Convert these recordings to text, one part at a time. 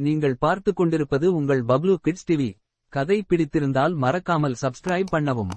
நீங்கள் பார்த்து கொண்டிருப்பது உங்கள் பப்ளு கிட்ஸ் டிவி. கதை பிடித்திருந்தால் மறக்காமல் சப்ஸ்கிரைப் பண்ணவும்.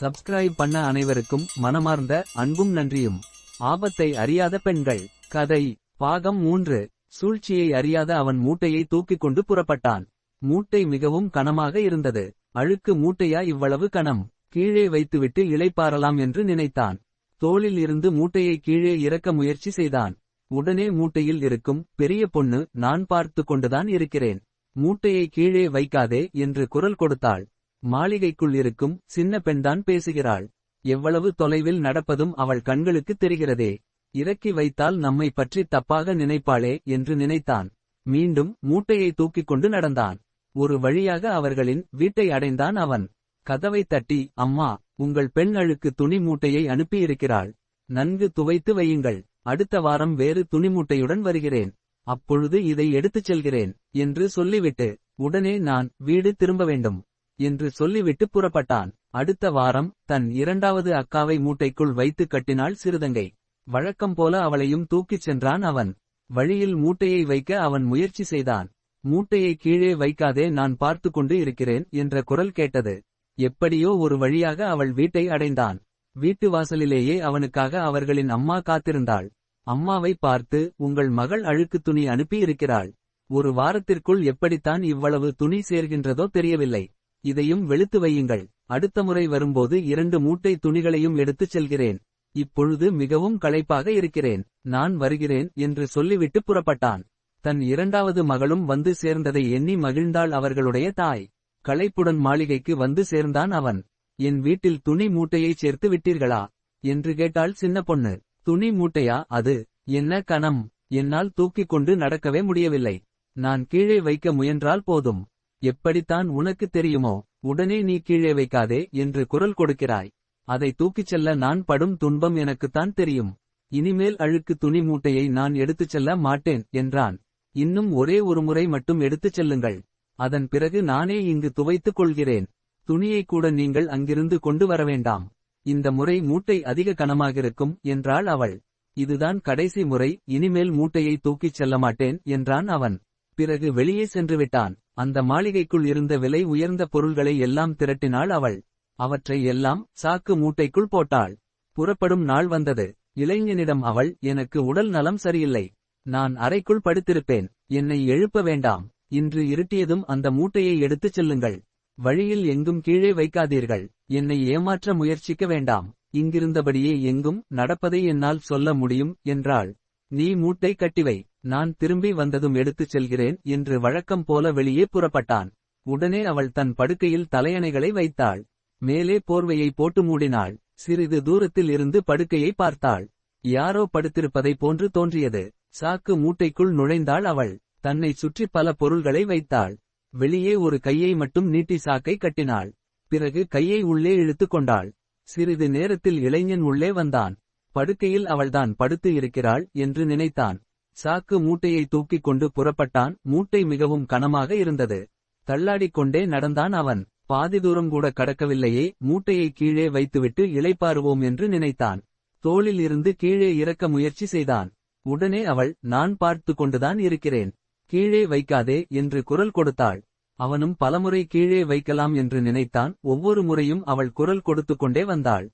சப்ஸ்கிரைப் பண்ண அனைவருக்கும் மனமார்ந்த அன்பும் நன்றியும். ஆபத்தை அறியாத பெண்கள். கதை பாகம் மூன்று. சூழ்ச்சியை அறியாத அவன் மூட்டையை தூக்கிக் கொண்டு புறப்பட்டான். மூட்டை மிகவும் கனமாக இருந்தது. அழுக்கு மூட்டையா இவ்வளவு கனம் கீழே வைத்துவிட்டு இளைப்பாறலாம் என்று நினைத்தான். தோளில் இருந்து மூட்டையை கீழே இறக்க முயற்சி செய்தான். உடனே மூட்டையில் இருக்கும் பெரிய பொண்ணு நான் பார்த்து கொண்டுதான் இருக்கிறேன். மூட்டையை கீழே வைக்காதே என்று குரல் கொடுத்தாள். மாளிகைக்குள் இருக்கும் சின்ன பெண்தான் பேசுகிறாள். எவ்வளவு தொலைவில் நடப்பதும் அவள் கண்களுக்கு தெரிகிறதே. இறக்கி வைத்தால் நம்மை பற்றி தப்பாக நினைப்பாளே என்று நினைத்தான். மீண்டும் மூட்டையை தூக்கிக் கொண்டு நடந்தான். ஒரு வழியாக அவர்களின் வீட்டை அடைந்தான் அவன். கதவை தட்டி அம்மா உங்கள் பெண் அழுக்கு துணி மூட்டையை அனுப்பியிருக்கிறாள். நன்கு துவைத்து வையுங்கள். அடுத்த வாரம் வேறு துணிமூட்டையுடன் வருகிறேன். அப்பொழுது இதை எடுத்துச் செல்கிறேன் என்று சொல்லிவிட்டு உடனே நான் வீடு திரும்ப வேண்டும் என்று சொல்லிவிட்டு புறப்பட்டான். அடுத்த வாரம் தன் இரண்டாவது அக்காவை மூட்டைக்குள் வைத்து கட்டினாள் சிறுதங்கை. வழக்கம் போல அவளையும் தூக்கிச் சென்றான் அவன். வழியில் மூட்டையை வைக்க அவன் முயற்சி செய்தான். மூட்டையை கீழே வைக்காதே நான் பார்த்து கொண்டு இருக்கிறேன் என்ற குரல் கேட்டது. எப்படியோ ஒரு வழியாக அவள் வீட்டை அடைந்தான். வீட்டு வாசலிலேயே அவனுக்காக அவர்களின் அம்மா காத்திருந்தாள். அம்மாவை பார்த்து உங்கள் மகள் அழுக்கு துணி அனுப்பியிருக்கிறாள். ஒரு வாரத்திற்குள் எப்படித்தான் இவ்வளவு துணி சேர்கின்றதோ தெரியவில்லை. இதையும் வெளுத்து வையுங்கள். அடுத்த முறை வரும்போது இரண்டு மூட்டை துணிகளையும் எடுத்துச் செல்கிறேன். இப்பொழுது மிகவும் களைப்பாக இருக்கிறேன். நான் வருகிறேன் என்று சொல்லிவிட்டு புறப்பட்டான். தன் இரண்டாவது மகளும் வந்து சேர்ந்ததை எண்ணி மகிழ்ந்தாள் அவர்களுடைய தாய். களைப்புடன் மாளிகைக்கு வந்து சேர்ந்தான் அவன். என் வீட்டில் துணி மூட்டையைச் சேர்த்து விட்டீர்களா? என்று கேட்டாள் சின்ன பொண்ணு. துணி மூட்டையா? அது. என்ன கணம்? என்னால் தூக்கிக் கொண்டு நடக்கவே முடியவில்லை. நான் கீழே வைக்க முயன்றால் போதும். எப்படித்தான் உனக்கு தெரியுமோ? உடனே நீ கீழே வைக்காதே என்று குரல் கொடுக்கிறாய். அதை தூக்கிச் செல்ல நான் படும் துன்பம் எனக்குத்தான் தெரியும். இனிமேல் அழுக்கு துணி மூட்டையை நான் எடுத்துச் செல்ல மாட்டேன் என்றான். இன்னும் ஒரே ஒரு முறை மட்டும் எடுத்துச் செல்லுங்கள். அதன் பிறகு நானே இங்கு துவைத்துக் கொள்கிறேன். துணியை கூட நீங்கள் அங்கிருந்து கொண்டு வர வேண்டாம். இந்த முறை மூட்டை அதிக கனமாகிருக்கும் என்றாள் அவள். இதுதான் கடைசி முறை இனிமேல் மூட்டையை தூக்கிச் செல்ல மாட்டேன் என்றான் அவன். பிறகு வெளியே சென்று விட்டான். அந்த மாளிகைக்குள் இருந்த விலை உயர்ந்த பொருள்களை எல்லாம் திரட்டினாள் அவள். அவற்றை எல்லாம் சாக்கு மூட்டைக்குள் போட்டாள். புறப்படும் நாள் வந்தது. இளைஞனிடம் அவள் எனக்கு உடல் நலம் சரியில்லை. நான் அறைக்குள் படுத்திருப்பேன். என்னை எழுப்ப வேண்டாம். இன்று இருட்டியதும் அந்த மூட்டையை எடுத்துச் செல்லுங்கள். வழியில் எங்கும் கீழே வைக்காதீர்கள். என்னை ஏமாற்ற முயற்சிக்க வேண்டாம். இங்கிருந்தபடியே எங்கும் நடப்பதை என்னால் சொல்ல முடியும் என்றாள். நீ மூட்டை கட்டிவை. நான் திரும்பி வந்ததும் எடுத்துச் செல்கிறேன் என்று வழக்கம் போல வெளியே புறப்பட்டான். உடனே அவள் தன் படுக்கையில் தலையணைகளை வைத்தாள். மேலே போர்வையை போட்டு மூடினாள். சிறிது தூரத்தில் இருந்து படுக்கையை பார்த்தாள். யாரோ படுத்திருப்பதை போன்று தோன்றியது. சாக்கு மூட்டைக்குள் நுழைந்தாள் அவள். தன்னை சுற்றி பல பொருள்களை வைத்தாள். வெளியே ஒரு கையை மட்டும் நீட்டி சாக்கை கட்டினாள். பிறகு கையை உள்ளே இழுத்து கொண்டாள். சிறிது நேரத்தில் இளைஞன் உள்ளே வந்தான். படுக்கையில் அவள்தான் படுத்து இருக்கிறாள் என்று நினைத்தான். சாக்கு மூட்டையை தூக்கிக் கொண்டு புறப்பட்டான். மூட்டை மிகவும் கனமாக இருந்தது. தள்ளாடிக் கொண்டே நடந்தான் அவன். பாதி தூரம் கூட கடக்கவில்லையே. மூட்டையை கீழே வைத்துவிட்டு இளைப்பாருவோம் என்று நினைத்தான். தோளில் இருந்து கீழே இறக்க முயற்சி செய்தான். உடனே அவள் நான் பார்த்து கொண்டுதான் இருக்கிறேன். கீழே வைக்காதே என்று குரல் கொடுத்தாள். அவனும் பலமுறை கீழே வைக்கலாம் என்று நினைத்தான். ஒவ்வொரு முறையும் அவள் குரல் கொடுத்து கொண்டே வந்தாள்.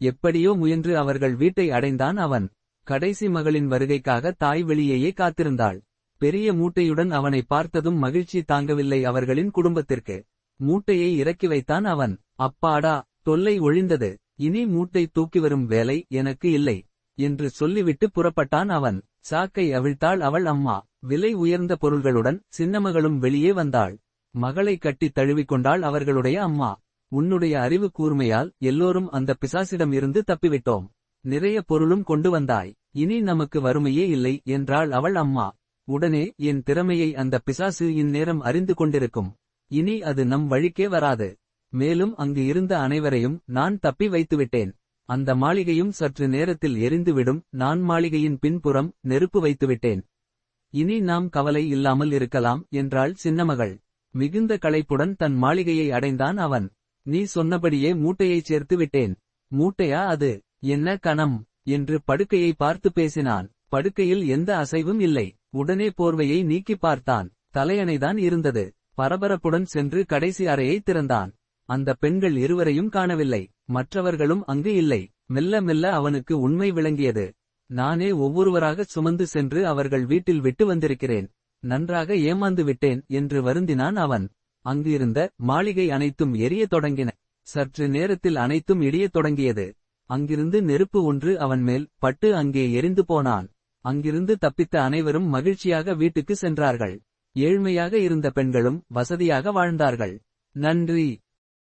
எப்படியோ முயன்று அவர்கள் வீட்டை அடைந்தான் அவன். கடைசி மகளின் வருகைக்காக தாய் வெளியேயே காத்திருந்தாள். பெரிய மூட்டையுடன் அவனை பார்த்ததும் மகிழ்ச்சி தாங்கவில்லை அவர்களின் குடும்பத்திற்கு. மூட்டையை இறக்கி வைத்தான் அவன். அப்பாடா தொல்லை ஒழிந்தது. இனி மூட்டை தூக்கி வரும் வேலை எனக்கு இல்லை. என்று சொல்லிவிட்டு புறப்பட்டான் அவன். சாக்கை அவிழ்த்தாள் அவள் அம்மா. விலை உயர்ந்த பொருள்களுடன் சின்னமகளும் வெளியே வந்தாள். மகளை கட்டி தழுவிக்கொண்டாள் அவர்களுடைய அம்மா. உன்னுடைய அறிவு கூர்மையால் எல்லோரும் அந்த பிசாசிடம் இருந்து தப்பிவிட்டோம். நிறைய பொருளும் கொண்டு வந்தாய். இனி நமக்கு வறுமையே இல்லை என்றாள் அவள் அம்மா. உடனே என் திறமையை அந்த பிசாசு இந்நேரம் அறிந்து கொண்டிருக்கும். இனி அது நம் வழிக்கே வராது. மேலும் அங்கு இருந்த அனைவரையும் நான் தப்பி வைத்துவிட்டேன். அந்த மாளிகையும் சற்று நேரத்தில் எரிந்துவிடும். நான் மாளிகையின் பின்புறம் நெருப்பு வைத்துவிட்டேன். இனி நாம் கவலை இல்லாமல் இருக்கலாம் என்றாள் சின்னமகள். மிகுந்த களைப்புடன் தன் மாளிகையை அடைந்தான் அவன். நீ சொன்னபடியே மூட்டையைச் சேர்த்து விட்டேன் மூட்டையா அது? என்ன கணம்? என்று படுக்கையை பார்த்து பேசினான். படுக்கையில் எந்த அசைவும் இல்லை. உடனே போர்வையை நீக்கி பார்த்தான். தலையணைதான் இருந்தது. பரபரப்புடன் சென்று கடைசி அறையை திறந்தான். அந்த பெண்கள் இருவரையும் காணவில்லை. மற்றவர்களும் அங்கு இல்லை. மெல்ல மெல்ல அவனுக்கு உண்மை விளங்கியது. நானே ஒவ்வொருவராக சுமந்து சென்று அவர்கள் வீட்டில் விட்டு வந்திருக்கிறேன். நன்றாக ஏமாந்து விட்டேன் என்று வருந்தினான் அவன். அங்கு இருந்த மாளிகை அனைத்தும் எரியத் தொடங்கின. சற்று நேரத்தில் அனைத்தும் இடியத் தொடங்கியது. அங்கிருந்து நெருப்பு ஒன்று அவன் மேல் பட்டு அங்கே எரிந்து போனான். அங்கிருந்து தப்பித்த அனைவரும் மகிழ்ச்சியாக வீட்டுக்கு சென்றார்கள். ஏழ்மையாக இருந்த பெண்களும் வசதியாக வாழ்ந்தார்கள். நன்றி.